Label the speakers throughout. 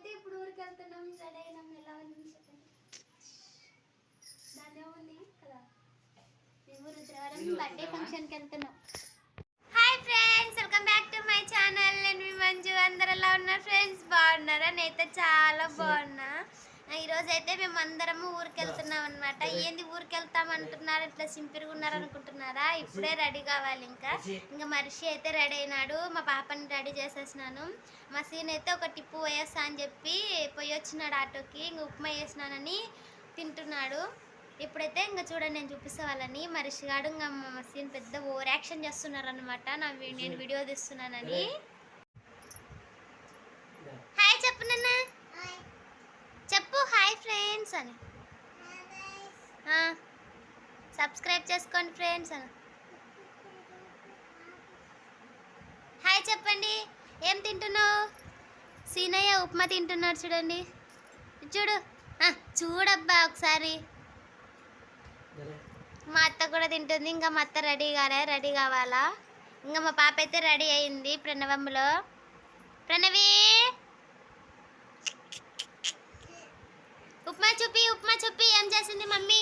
Speaker 1: మేమైతే ఇప్పుడు ఊరికి వెళ్తున్నాం రెడీ అయినాం ఎలా ఉంది చెప్పండి. దాని ఉంది కదా. మేము రుద్రవరం బర్త్డే ఫంక్షన్కి వెళ్తున్నాం hi friends welcome back to my channel నేను మీ మంజు. అందరు ఎలా ఉన్నారు ఫ్రెండ్స్ బాగున్నారా? నేనైతే చాలా బాగున్నా. ఈరోజు అయితే మేము అందరము ఊరికి వెళ్తున్నాం అనమాట ఏంది ఊరికి వెళ్తాం అంటున్నారు ఇట్లా సింపుల్గా ఉన్నారు అనుకుంటున్నారా ఇప్పుడే రెడీ కావాలి ఇంకా. ఇంకా మనిషి అయితే రెడీ అయినాడు. మా పాపని రెడీ చేసేసినాను. మా సీన్ అయితే ఒక టిప్పు పోయేస్తా అని చెప్పి పోయి వచ్చినాడు ఆటోకి. ఇంక ఉప్మా వేసినానని తింటున్నాడు. ఇప్పుడైతే ఇంకా చూడండి నేను చూపిస్తా వాళ్ళని. మనిషి గాడు ఇంకా మా సీన్ పెద్ద ఓవర్ యాక్షన్ చేస్తున్నారు అనమాట నా నేను వీడియో తీస్తున్నానని. హాయ్ చెప్పు నాన్న. చెప్పు హాయ్ ఫ్రెండ్స్ అని. సబ్స్క్రైబ్ చేసుకోండి ఫ్రెండ్స్ అని. హాయ్ చెప్పండి ఏం తింటున్నావు? సీనయ్య ఉప్మా తింటున్నాడు చూడండి. చూడు చూడబ్బా ఒకసారి. మా అత్త కూడా తింటుంది ఇంకా మా అత్త రెడీ కాలే రెడీ కావాలా? ఇంకా మా పాప అయితే రెడీ అయింది ప్రణవంలో. ప్రణవి! ఉప్మా చూపి ఉప్మా చూపి ఏం చేసింది మమ్మీ?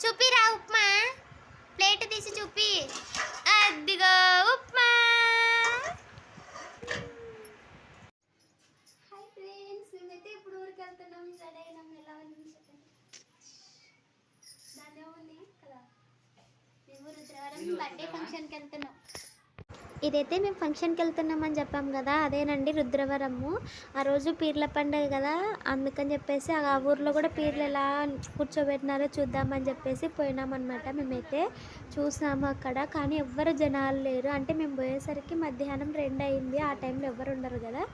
Speaker 1: చూపిరా ఉప్మా. ప్లేట్ తీసి చూపి. అదిగో ఉప్మా. హాయ్ ఫ్రెండ్స్ మేమైతే ఇప్పుడు ఊరికి వెళ్తున్నాం. రెడీ అయినాం ఎలా ఉంది చెప్పండి దాని కదా? మేము రుద్రవరం బర్త్డే ఫంక్షన్కి వెళ్తున్నాం. ఇదైతే మేము ఫంక్షన్కి వెళ్తున్నామని చెప్పాం కదా అదేనండి రుద్రవరము. ఆ రోజు పీర్ల పండుగ కదా అందుకని చెప్పేసి ఆ ఊర్లో కూడా పీర్లు ఎలా కూర్చోబెట్టినారో చూద్దామని చెప్పేసి పోయినామన్నమాట మేమైతే. చూసాము అక్కడ కానీ ఎవ్వరు జనాలు లేరు. అంటే మేము పోయేసరికి మధ్యాహ్నం రెండు అయింది ఆ టైంలో ఎవ్వరు ఉండరు కదా.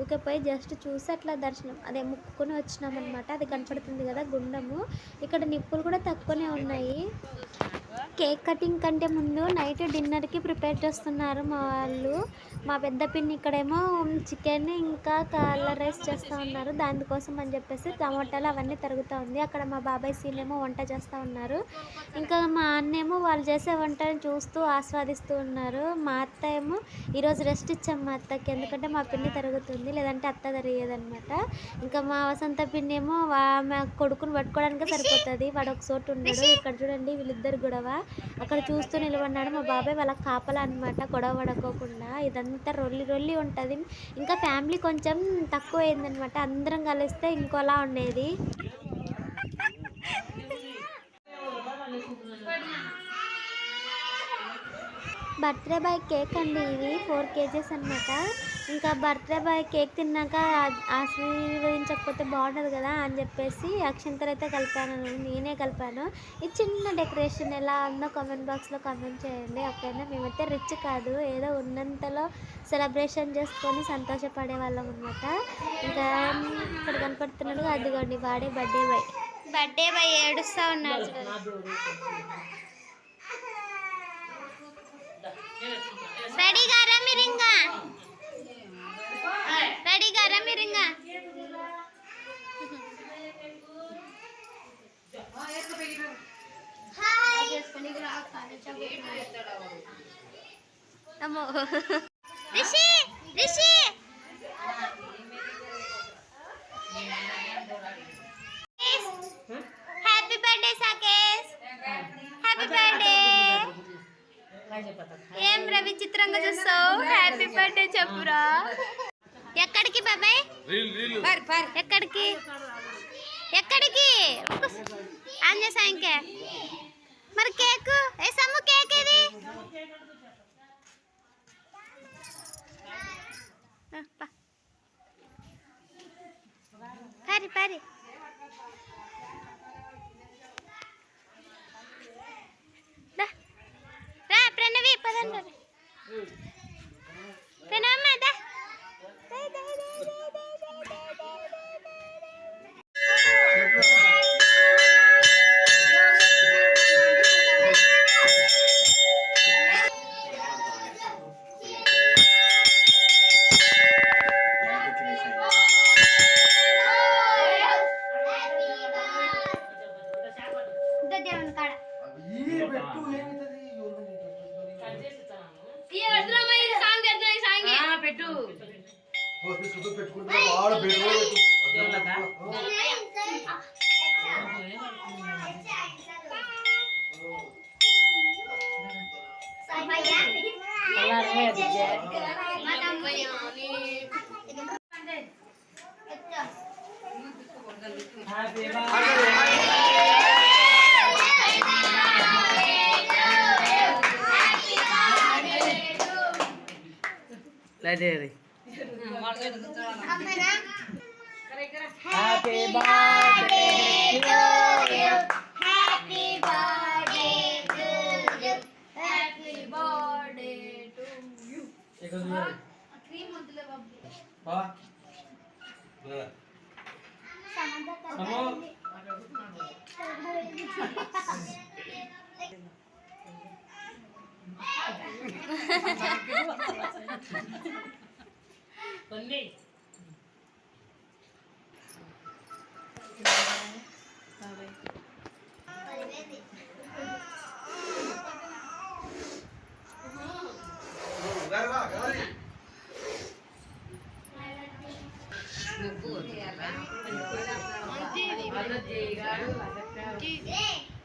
Speaker 1: ఊకే పోయి జస్ట్ చూసి అట్లా దర్శనం అదే ముక్కుని వచ్చినాం అనమాట అది కనపడుతుంది కదా గుండము. ఇక్కడ నిప్పులు కూడా తక్కువనే ఉన్నాయి. కేక్ కటింగ్ కంటే ముందు నైట్ డిన్నర్కి ప్రిపేర్ చేస్తున్నారు మా వాళ్ళు. మా పెద్ద పిన్ని ఇక్కడేమో చికెన్ ఇంకా కలర్ రైస్ చేస్తూ ఉన్నారు. దానికోసం అని చెప్పేసి టమాటాలు అవన్నీ తరుగుతూ ఉంది. అక్కడ మా బాబాయ్ సీన్ ఏమో వంట చేస్తూ ఉన్నారు. ఇంకా మా అన్నేమో వాళ్ళు చేసే వంటని చూస్తూ ఆస్వాదిస్తూ ఉన్నారు. మా అత్త ఏమో ఈరోజు రెస్ట్ ఇచ్చాం మా అత్తకి. ఎందుకంటే మా పిన్ని తరుగుతుంది లేదంటే అత్త తరిగేదనమాట ఇంకా మా వసంత పిన్ని ఏమో మా కొడుకుని పట్టుకోవడానికి సరిపోతుంది. వాడు ఒక చోటు ఉన్నాడు ఇక్కడ చూడండి వీళ్ళిద్దరు గొడవ. అక్కడ చూస్తూ నిలబడినాడు మా బాబాయ్ వాళ్ళ కాపలా అనమాట గొడవ పడుకోకుండా. ఇదంతా రొల్లి రొల్లి ఉంటుంది. ఇంకా ఫ్యామిలీ కొంచెం తక్కువ అయిందనమాట అందరం కలిస్తే ఇంకోలా ఉండేది. బర్త్డే బాయ్ కేక్ అండి ఇవి ఫోర్ కేజెస్ అన్నమాట. ఇంకా బర్త్డే బాయ్ కేక్ తిన్నాక ఆశీర్వదించకపోతే బాగుండదు కదా అని చెప్పేసి అక్షంతలు అయితే కలిపాను. నేనే కలిపాను. ఈ చిన్న డెకరేషన్ ఎలా ఉందో కామెంట్ బాక్స్లో కామెంట్ చేయండి. ఓకేనా మేమైతే రిచ్ కాదు ఏదో ఉన్నంతలో సెలబ్రేషన్ చేసుకొని సంతోషపడే వాళ్ళం అనమాట ఇంకా ఇక్కడ కనపడుతున్నాడు అదిగోండి వాడే బర్త్డే బాయ్. బర్త్డే బాయ్ ఏడుస్తూ ఉన్నాడు రెడీ గారు? नमो। Rishi Rishi. Happy birthday Sakesh happy birthday M Ravi चित्रंग चूसो हैप्पी बर्थडे చెప్పురా ఎక్కడికి బాబాయ్? Reel reel. పర్ పర్. ఎక్కడికి? ఎక్కడికి? ఆన్ చేసా ఇంకే మరి కేక్ बिट्टू ये नहीं था ये योर में नहीं था कंजे से चलाऊं ये अदरा मैं सांग दे अदरा सांग हाँ बिट्टू बस भी सुधर पेट
Speaker 2: को बाहर बैठो अदरा लगा
Speaker 3: कलर है। मैडम मैंने अच्छा हाँ बेबा। లైట్
Speaker 2: హ్యాపీ బర్త్ అన్నీ.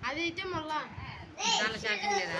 Speaker 4: అది అయితే మళ్ళా.
Speaker 2: చాలా
Speaker 3: షాపింగ్ లేదా?